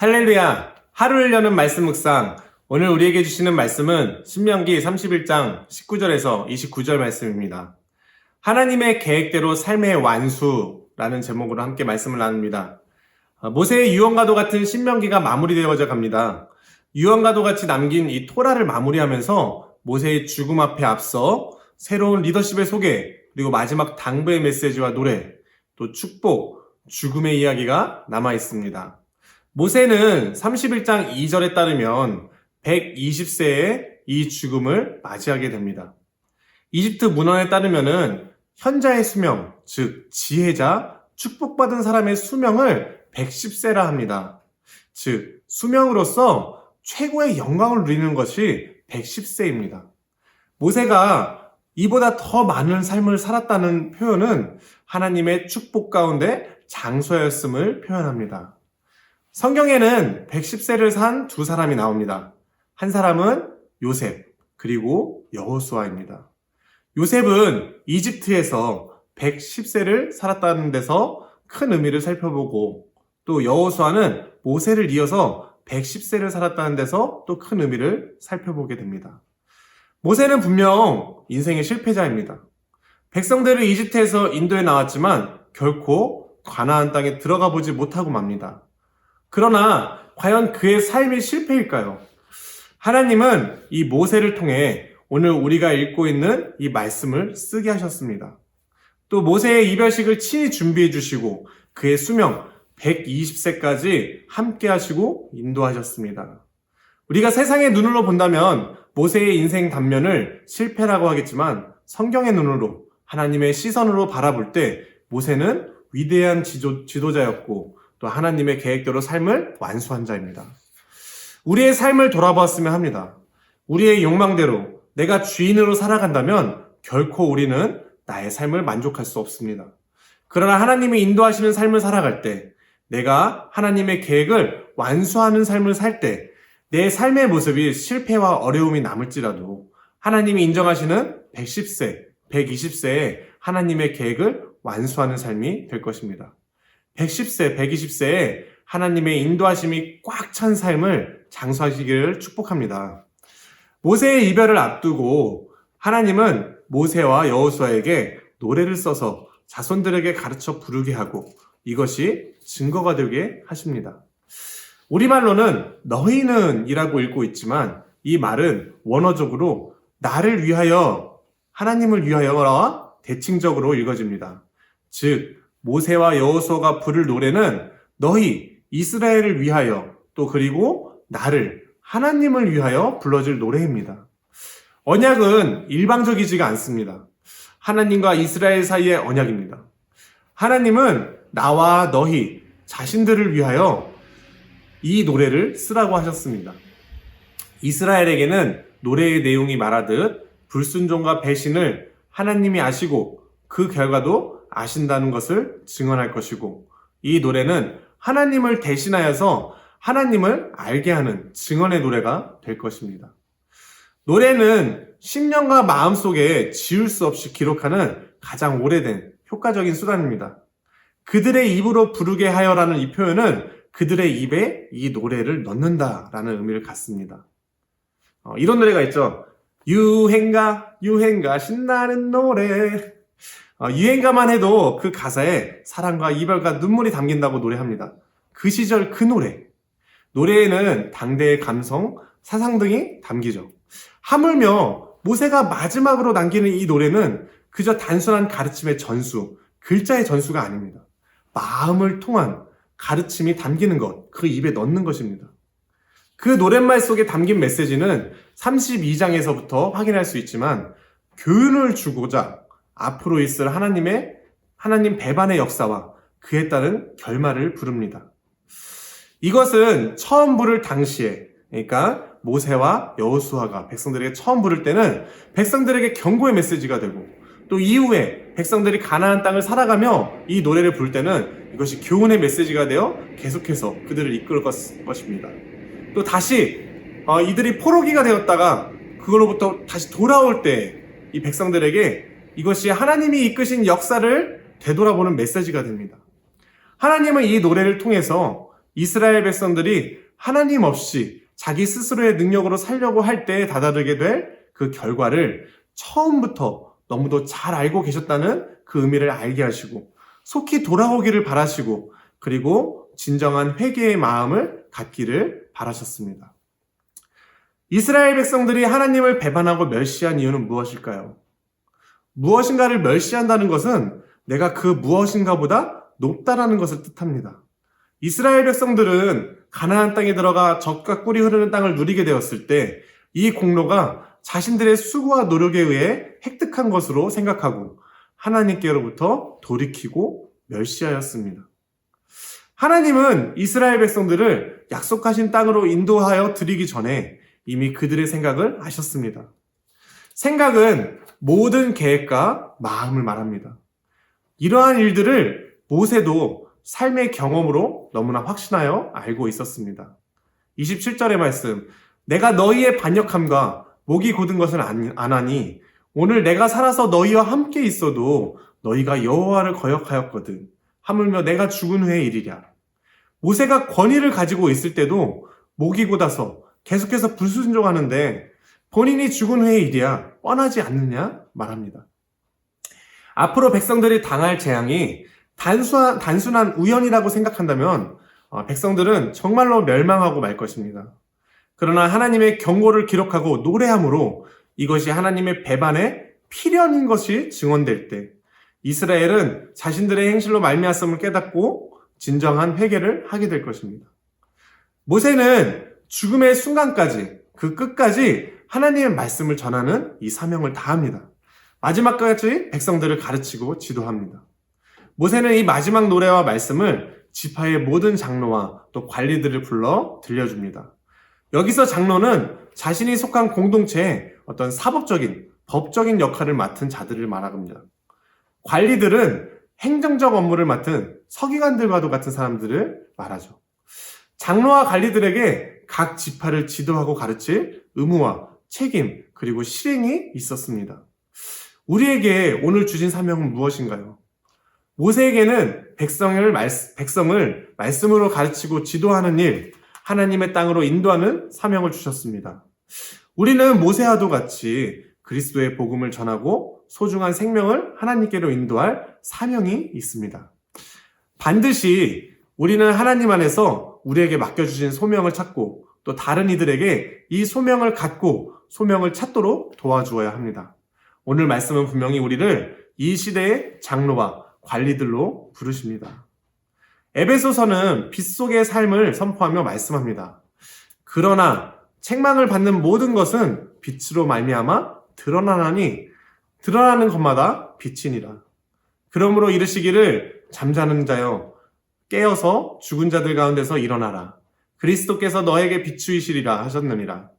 할렐루야! 하루를 여는 말씀 묵상. 오늘 우리에게 주시는 말씀은 신명기 31장 19절에서 29절 말씀입니다. 하나님의 계획대로 삶의 완수라는 제목으로 함께 말씀을 나눕니다. 아, 모세의 유언과도 같은 신명기가 마무리되어져 갑니다. 유언과도 같이 남긴 이 토라를 마무리하면서 모세의 죽음 앞에 앞서 새로운 리더십의 소개, 그리고 마지막 당부의 메시지와 노래, 또 축복, 죽음의 이야기가 남아 있습니다. 모세는 31장 2절에 따르면 120세에 이 죽음을 맞이하게 됩니다. 이집트 문헌에 따르면은 현자의 수명, 즉 지혜자, 축복받은 사람의 수명을 110세라 합니다. 즉 수명으로서 최고의 영광을 누리는 것이 110세입니다. 모세가 이보다 더 많은 삶을 살았다는 표현은 하나님의 축복 가운데 장소였음을 표현합니다. 성경에는 110세를 산 두 사람이 나옵니다. 한 사람은 요셉, 그리고 여호수아입니다. 요셉은 이집트에서 110세를 살았다는 데서 큰 의미를 살펴보고 또 여호수아는 모세를 이어서 110세를 살았다는 데서 또 큰 의미를 살펴보게 됩니다. 모세는 분명 인생의 실패자입니다. 백성들을 이집트에서 인도에 나왔지만 결코 가나안 땅에 들어가 보지 못하고 맙니다. 그러나 과연 그의 삶이 실패일까요? 하나님은 이 모세를 통해 오늘 우리가 읽고 있는 이 말씀을 쓰게 하셨습니다. 또 모세의 이별식을 친히 준비해 주시고 그의 수명 120세까지 함께 하시고 인도하셨습니다. 우리가 세상의 눈으로 본다면 모세의 인생 단면을 실패라고 하겠지만 성경의 눈으로 하나님의 시선으로 바라볼 때 모세는 위대한 지도, 지도자였고 또 하나님의 계획대로 삶을 완수한 자입니다. 우리의 삶을 돌아보았으면 합니다. 우리의 욕망대로 내가 주인으로 살아간다면 결코 우리는 나의 삶을 만족할 수 없습니다. 그러나 하나님이 인도하시는 삶을 살아갈 때 내가 하나님의 계획을 완수하는 삶을 살 때 내 삶의 모습이 실패와 어려움이 남을지라도 하나님이 인정하시는 110세, 120세에 하나님의 계획을 완수하는 삶이 될 것입니다. 110세, 120세에 하나님의 인도하심이 꽉 찬 삶을 장수하시기를 축복합니다. 모세의 이별을 앞두고 하나님은 모세와 여호수아에게 노래를 써서 자손들에게 가르쳐 부르게 하고 이것이 증거가 되게 하십니다. 우리말로는 너희는 이라고 읽고 있지만 이 말은 원어적으로 나를 위하여 하나님을 위하여라 대칭적으로 읽어집니다. 즉 모세와 여호수아가 부를 노래는 너희 이스라엘을 위하여 또 그리고 나를 하나님을 위하여 불러줄 노래입니다. 언약은 일방적이지가 않습니다. 하나님과 이스라엘 사이의 언약입니다. 하나님은 나와 너희 자신들을 위하여 이 노래를 쓰라고 하셨습니다. 이스라엘에게는 노래의 내용이 말하듯 불순종과 배신을 하나님이 아시고 그 결과도 아신다는 것을 증언할 것이고 이 노래는 하나님을 대신하여서 하나님을 알게 하는 증언의 노래가 될 것입니다. 노래는 심령과 마음 속에 지울 수 없이 기록하는 가장 오래된 효과적인 수단입니다. 그들의 입으로 부르게 하여라는 이 표현은 그들의 입에 이 노래를 넣는다라는 의미를 갖습니다. 어, 이런 노래가 있죠. 유행가, 유행가, 신나는 노래. 어, 유행가만 해도 그 가사에 사랑과 이별과 눈물이 담긴다고 노래합니다. 그 시절 그 노래. 노래에는 당대의 감성, 사상 등이 담기죠. 하물며 모세가 마지막으로 남기는 이 노래는 그저 단순한 가르침의 전수, 글자의 전수가 아닙니다. 마음을 통한 가르침이 담기는 것, 그 입에 넣는 것입니다. 그 노랫말 속에 담긴 메시지는 32장에서부터 확인할 수 있지만 교훈을 주고자 앞으로 있을 하나님의 하나님 배반의 역사와 그에 따른 결말을 부릅니다. 이것은 처음 부를 당시에 그러니까 모세와 여호수아가 백성들에게 처음 부를 때는 백성들에게 경고의 메시지가 되고 또 이후에 백성들이 가나안 땅을 살아가며 이 노래를 부를 때는 이것이 교훈의 메시지가 되어 계속해서 그들을 이끌 것입니다. 또 다시 어, 이들이 포로기가 되었다가 그걸로부터 다시 돌아올 때 이 백성들에게 이것이 하나님이 이끄신 역사를 되돌아보는 메시지가 됩니다. 하나님은 이 노래를 통해서 이스라엘 백성들이 하나님 없이 자기 스스로의 능력으로 살려고 할때 다다르게 될 그 결과를 처음부터 너무도 잘 알고 계셨다는 그 의미를 알게 하시고 속히 돌아오기를 바라시고 그리고 진정한 회개의 마음을 갖기를 바라셨습니다. 이스라엘 백성들이 하나님을 배반하고 멸시한 이유는 무엇일까요? 무엇인가를 멸시한다는 것은 내가 그 무엇인가보다 높다라는 것을 뜻합니다. 이스라엘 백성들은 가나안 땅에 들어가 젖과 꿀이 흐르는 땅을 누리게 되었을 때 이 공로가 자신들의 수고와 노력에 의해 획득한 것으로 생각하고 하나님께로부터 돌이키고 멸시하였습니다. 하나님은 이스라엘 백성들을 약속하신 땅으로 인도하여 드리기 전에 이미 그들의 생각을 하셨습니다. 생각은 모든 계획과 마음을 말합니다. 이러한 일들을 모세도 삶의 경험으로 너무나 확신하여 알고 있었습니다. 27절의 말씀, 내가 너희의 반역함과 목이 곧은 것을 안, 안 하니 오늘 내가 살아서 너희와 함께 있어도 너희가 여호와를 거역하였거든. 하물며 내가 죽은 후의 일이랴. 모세가 권위를 가지고 있을 때도 목이 곧아서 계속해서 불순종하는데 본인이 죽은 후의 일이야 뻔하지 않느냐 말합니다. 앞으로 백성들이 당할 재앙이 단순한, 단순한 우연이라고 생각한다면 어, 백성들은 정말로 멸망하고 말 것입니다. 그러나 하나님의 경고를 기록하고 노래함으로 이것이 하나님의 배반의 필연인 것이 증언될 때 이스라엘은 자신들의 행실로 말미암음을 깨닫고 진정한 회개를 하게 될 것입니다. 모세는 죽음의 순간까지 그 끝까지 하나님의 말씀을 전하는 이 사명을 다합니다. 마지막까지 백성들을 가르치고 지도합니다. 모세는 이 마지막 노래와 말씀을 지파의 모든 장로와 또 관리들을 불러 들려줍니다. 여기서 장로는 자신이 속한 공동체의 어떤 사법적인, 법적인 역할을 맡은 자들을 말합니다. 관리들은 행정적 업무를 맡은 서기관들과도 같은 사람들을 말하죠. 장로와 관리들에게 각 지파를 지도하고 가르칠 의무와 책임, 그리고 실행이 있었습니다. 우리에게 오늘 주신 사명은 무엇인가요? 모세에게는 백성을, 말, 백성을 말씀으로 가르치고 지도하는 일, 하나님의 땅으로 인도하는 사명을 주셨습니다. 우리는 모세와도 같이 그리스도의 복음을 전하고 소중한 생명을 하나님께로 인도할 사명이 있습니다. 반드시 우리는 하나님 안에서 우리에게 맡겨주신 소명을 찾고 또 다른 이들에게 이 소명을 갖고 소명을 찾도록 도와주어야 합니다. 오늘 말씀은 분명히 우리를 이 시대의 장로와 관리들로 부르십니다. 에베소서는 빛 속의 삶을 선포하며 말씀합니다. 그러나 책망을 받는 모든 것은 빛으로 말미암아 드러나나니 드러나는 것마다 빛이니라. 그러므로 이르시기를 잠자는 자여 깨어서 죽은 자들 가운데서 일어나라. 그리스도께서 너에게 비추이시리라 하셨느니라.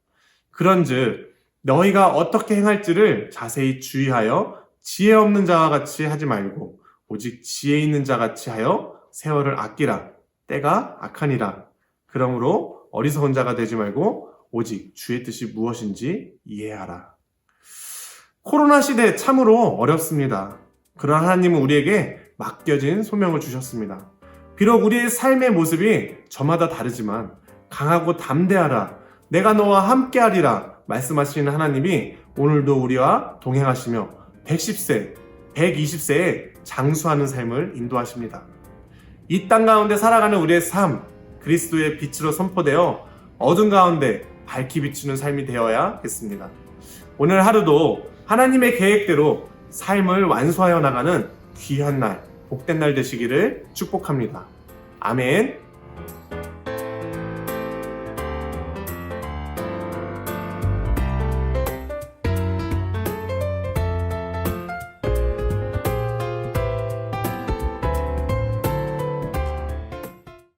그런즉 너희가 어떻게 행할지를 자세히 주의하여 지혜 없는 자와 같이 하지 말고 오직 지혜 있는 자 같이 하여 세월을 아끼라. 때가 악하니라. 그러므로 어리석은 자가 되지 말고 오직 주의 뜻이 무엇인지 이해하라. 코로나 시대 참으로 어렵습니다. 그러나 하나님은 우리에게 맡겨진 소명을 주셨습니다. 비록 우리의 삶의 모습이 저마다 다르지만 강하고 담대하라. 내가 너와 함께하리라. 말씀하시는 하나님이 오늘도 우리와 동행하시며 110세, 120세에 장수하는 삶을 인도하십니다. 이 땅 가운데 살아가는 우리의 삶, 그리스도의 빛으로 선포되어 어둠 가운데 밝히 비추는 삶이 되어야겠습니다. 오늘 하루도 하나님의 계획대로 삶을 완수하여 나가는 귀한 날, 복된 날 되시기를 축복합니다. 아멘.